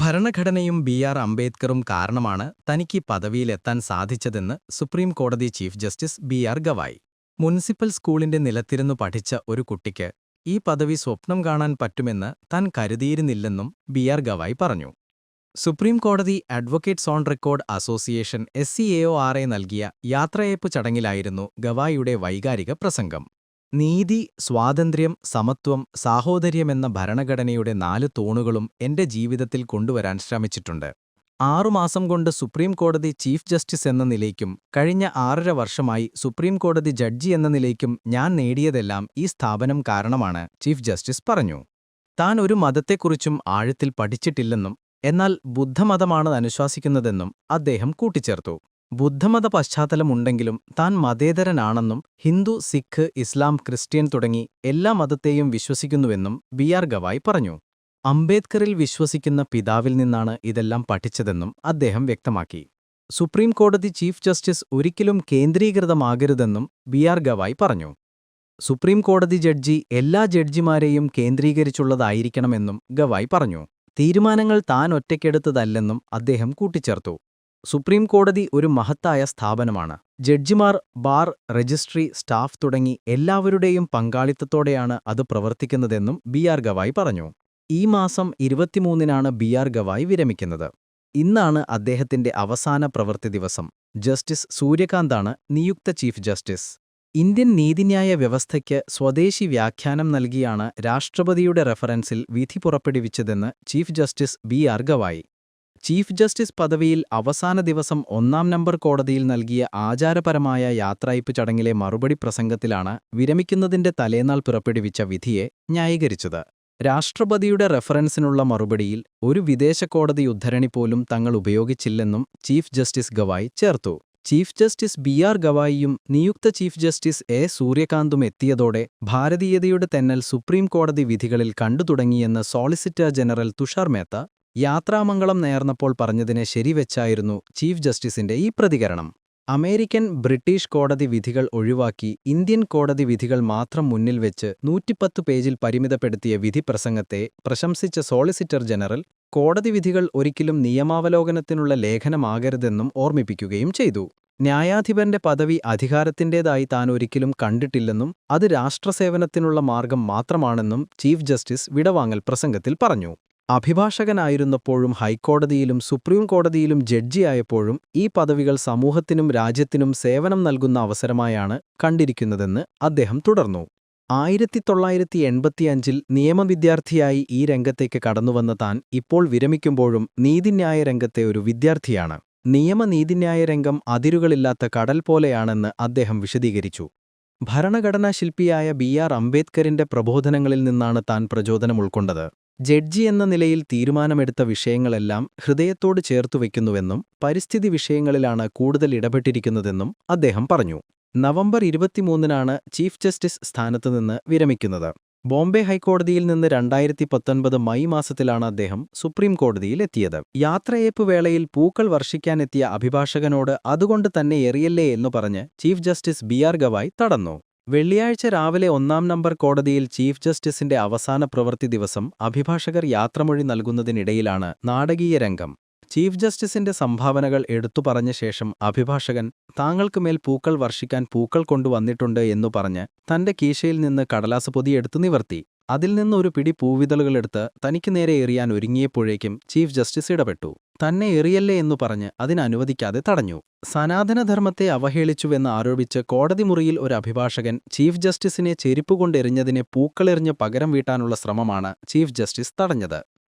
ഭരണഘടനയും B R അംബേദ്കറും കാരണമാണ് തനിക്ക് പദവിയിലെത്താൻ സാധിച്ചതെന്ന് സുപ്രീം കോടതി chief justice B R Gavai. Municipal സ്കൂളിന്റെ നിലത്തിരുന്നു പഠിച്ച ഒരു കുട്ടിക്ക് ഈ പദവി സ്വപ്നം കാണാൻ പറ്റുമെന്ന് താൻ കരുതിയിരുന്നില്ലെന്നും ബി ആർ ഗവായ് പറഞ്ഞു. സുപ്രീം കോടതി advocates on record association S C A O R A നൽകിയ യാത്രയയപ്പ് ചടങ്ങിലായിരുന്നു ഗവായിയുടെ വൈകാരിക പ്രസംഗം. നീതി സ്വാതന്ത്ര്യം സമത്വം സാഹോദര്യമെന്ന ഭരണഘടനയുടെ നാല് തൂണുകളും എന്റെ ജീവിതത്തിൽ കൊണ്ടുവരാൻ ശ്രമിച്ചിട്ടുണ്ട്. ആറുമാസം കൊണ്ട് സുപ്രീം കോടതി ചീഫ് ജസ്റ്റിസ് എന്ന നിലയ്ക്കും കഴിഞ്ഞ ആറര വർഷമായി സുപ്രീം കോടതി ജഡ്ജി എന്ന നിലയ്ക്കും ഞാൻ നേടിയതെല്ലാം ഈ സ്ഥാപനം കാരണമാണ് ചീഫ് ജസ്റ്റിസ് പറഞ്ഞു. താൻ ഒരു മതത്തെക്കുറിച്ചും ആഴത്തിൽ പഠിച്ചിട്ടില്ലെന്നും എന്നാൽ ബുദ്ധമതമാണ് അനുശ്വാസിക്കുന്നതെന്നും അദ്ദേഹം കൂട്ടിച്ചേർത്തു. ബുദ്ധമത പശ്ചാത്തലമുണ്ടെങ്കിലും താൻ മതേതരനാണെന്നും ഹിന്ദു സിഖ് ഇസ്ലാം ക്രിസ്ത്യൻ തുടങ്ങി എല്ലാ മതത്തെയും വിശ്വസിക്കുന്നുവെന്നും ബി ആർ ഗവായ് പറഞ്ഞു. അംബേദ്കറിൽ വിശ്വസിക്കുന്ന പിതാവിൽ നിന്നാണ് ഇതെല്ലാം പഠിച്ചതെന്നും അദ്ദേഹം വ്യക്തമാക്കി. സുപ്രീം കോടതി ചീഫ് ജസ്റ്റിസ് ഒരിക്കലും കേന്ദ്രീകൃതമാകരുതെന്നും ബി ആർ ഗവായ് പറഞ്ഞു. സുപ്രീം കോടതി ജഡ്ജി എല്ലാ ജഡ്ജിമാരെയും കേന്ദ്രീകരിച്ചുള്ളതായിരിക്കണമെന്നും ഗവായ് പറഞ്ഞു. തീരുമാനങ്ങൾ താൻ ഒറ്റയ്ക്കെടുത്തതല്ലെന്നും അദ്ദേഹം കൂട്ടിച്ചേർത്തു. സുപ്രീം കോടതി ഒരു മഹത്തായ സ്ഥാപനമാണ്. ജഡ്ജിമാർ ബാർ രജിസ്ട്രി സ്റ്റാഫ് തുടങ്ങി എല്ലാവരുടെയും പങ്കാളിത്തത്തോടെയാണ് അത് പ്രവർത്തിക്കുന്നതെന്നും ബി ആർ ഗവായ് പറഞ്ഞു. ഈ മാസം ഇരുപത്തിമൂന്നിനാണ് ബി ആർ ഗവായ് വിരമിക്കുന്നത്. ഇന്നാണ് അദ്ദേഹത്തിന്റെ അവസാന പ്രവൃത്തി ദിവസം. ജസ്റ്റിസ് സൂര്യകാന്താണ് നിയുക്ത ചീഫ് ജസ്റ്റിസ്. ഇന്ത്യൻ നീതിന്യായ വ്യവസ്ഥയ്ക്ക് സ്വദേശി വ്യാഖ്യാനം നൽകിയാണ് രാഷ്ട്രപതിയുടെ റഫറൻസിൽ വിധി പുറപ്പെടുവിച്ചതെന്ന് chief justice B R Gavai. Chief justice പദവിയിൽ അവസാന ദിവസം ഒന്നാം നമ്പർ കോടതിയിൽ നൽകിയ ആചാരപരമായ യാത്രയപ്പ് ചടങ്ങിലെ മറുപടി പ്രസംഗത്തിലാണ് വിരമിക്കുന്നതിന്റെ തലേനാൾ പുറപ്പെടുവിച്ച വിധിയെ ന്യായീകരിച്ചത്. രാഷ്ട്രപതിയുടെ റെഫറൻസിനുള്ള മറുപടിയിൽ ഒരു വിദേശ കോടതി ഉദ്ധരണി പോലും തങ്ങൾ ഉപയോഗിച്ചില്ലെന്നും ചീഫ് ജസ്റ്റിസ് ഗവായ് ചേർത്തു. ചീഫ് ജസ്റ്റിസ് ബി ആർ ഗവായിയും നിയുക്ത ചീഫ് ജസ്റ്റിസ് എ സൂര്യകാന്തും എത്തിയതോടെ ഭാരതീയതയുടെ തെന്നൽ സുപ്രീം കോടതി വിധികളിൽ കണ്ടുതുടങ്ങിയെന്ന് സോളിസിറ്റർ ജനറൽ തുഷാർ മേത്ത യാത്രാമംഗളം നേർന്നപ്പോൾ പറഞ്ഞതിനെ ശരിവെച്ചായിരുന്നു ചീഫ് ജസ്റ്റിസിന്റെ ഈ പ്രതികരണം. അമേരിക്കൻ ബ്രിട്ടീഷ് കോടതി വിധികൾ ഒഴിവാക്കി ഇന്ത്യൻ കോടതി വിധികൾ മാത്രം മുന്നിൽ വെച്ച് നൂറ്റിപ്പത്ത് പേജിൽ പരിമിതപ്പെടുത്തിയ വിധി പ്രസംഗത്തെ പ്രശംസിച്ച സോളിസിറ്റർ ജനറൽ കോടതി വിധികൾ ഒരിക്കലും നിയമാവലോകനത്തിനുള്ള ലേഖനമാകരുതെന്നും ഓർമ്മിപ്പിക്കുകയും ചെയ്തു. ന്യായാധിപന്റെ പദവി അധികാരത്തിന്റേതായി താൻ ഒരിക്കലും കണ്ടിട്ടില്ലെന്നും അത് രാഷ്ട്രസേവനത്തിനുള്ള മാർഗം മാത്രമാണെന്നും ചീഫ് ജസ്റ്റിസ് വിടവാങ്ങൽ പ്രസംഗത്തിൽ പറഞ്ഞു. അഭിഭാഷകനായിരുന്നപ്പോഴും ഹൈക്കോടതിയിലും സുപ്രീം കോടതിയിലും ജഡ്ജിയായപ്പോഴും ഈ പദവികൾ സമൂഹത്തിനും രാജ്യത്തിനും സേവനം നൽകുന്ന അവസരമായാണ് കണ്ടിരിക്കുന്നതെന്ന് അദ്ദേഹം തുടർന്നു. ആയിരത്തി തൊള്ളായിരത്തി എൺപത്തിയഞ്ചിൽ നിയമവിദ്യാർത്ഥിയായി ഈ രംഗത്തേക്ക് കടന്നുവന്ന താൻ ഇപ്പോൾ വിരമിക്കുമ്പോഴും നീതിന്യായ രംഗത്തെ ഒരു വിദ്യാർത്ഥിയാണ്. നിയമനീതിന്യായ രംഗം അതിരുകളില്ലാത്ത കടൽ പോലെയാണെന്ന് അദ്ദേഹം വിശദീകരിച്ചു. ഭരണഘടനാ ശില്പിയായ ബി ആർ അംബേദ്കറിന്റെ പ്രബോധനങ്ങളിൽ നിന്നാണ് താൻ പ്രചോദനം ഉൾക്കൊണ്ടത്. ജഡ്ജി എന്ന നിലയിൽ തീരുമാനമെടുത്ത വിഷയങ്ങളെല്ലാം ഹൃദയത്തോട് ചേർത്തുവെക്കുന്നുവെന്നും പരിസ്ഥിതി വിഷയങ്ങളിലാണ് കൂടുതൽ ഇടപെട്ടിരിക്കുന്നതെന്നും അദ്ദേഹം പറഞ്ഞു. നവംബർ ഇരുപത്തിമൂന്നിനാണ് ചീഫ് ജസ്റ്റിസ് സ്ഥാനത്തുനിന്ന് വിരമിക്കുന്നത്. ബോംബെ ഹൈക്കോടതിയിൽ നിന്ന് രണ്ടായിരത്തി പത്തൊൻപത് മെയ് മാസത്തിലാണ് അദ്ദേഹം സുപ്രീം യാത്രയേപ്പ് വേളയിൽ പൂക്കൾ വർഷിക്കാനെത്തിയ അഭിഭാഷകനോട് അതുകൊണ്ട് തന്നെ എറിയല്ലേ എന്നു പറഞ്ഞ് chief justice B R Gavai തടഞ്ഞു വെള്ളിയാഴ്ച രാവിലെ ഒന്നാം നമ്പർ കോടതിയിൽ ചീഫ് ജസ്റ്റിസിന്റെ അവസാന പ്രവൃത്തി ദിവസം അഭിഭാഷകർ യാത്രമൊഴി നൽകുന്നതിനിടയിലാണ് നാടകീയ രംഗം. ചീഫ് ജസ്റ്റിസിന്റെ സംഭാവനകൾ എടുത്തു പറഞ്ഞ ശേഷം അഭിഭാഷകൻ താങ്കൾക്ക് മേൽ പൂക്കൾ വർഷിക്കാൻ പൂക്കൾ കൊണ്ടുവന്നിട്ടുണ്ട് എന്നു പറഞ്ഞ് തന്റെ കീശയിൽ നിന്ന് കടലാസ് പൊതിയെടുത്തു നിവർത്തി. അതിൽ നിന്നൊരു പിടി പൂവിതളുകളെടുത്ത് തനിക്ക് നേരെ എറിയാൻ ഒരുങ്ങിയപ്പോഴേക്കും ചീഫ് ജസ്റ്റിസ് ഇടപെട്ടു. തന്നെ എറിയല്ലേ എന്നു പറഞ്ഞ് അതിനനുവദിക്കാതെ തടഞ്ഞു. സനാതനധർമ്മത്തെ അവഹേളിച്ചുവെന്ന് ആരോപിച്ച് കോടതി മുറിയിൽ ഒരു അഭിഭാഷകൻ ചീഫ് ജസ്റ്റിസിനെ ചെരിപ്പുകൊണ്ടെറിഞ്ഞതിനെ പൂക്കളെറിഞ്ഞ് പകരം വീട്ടാനുള്ള ശ്രമമാണ് ചീഫ് ജസ്റ്റിസ് തടഞ്ഞത്.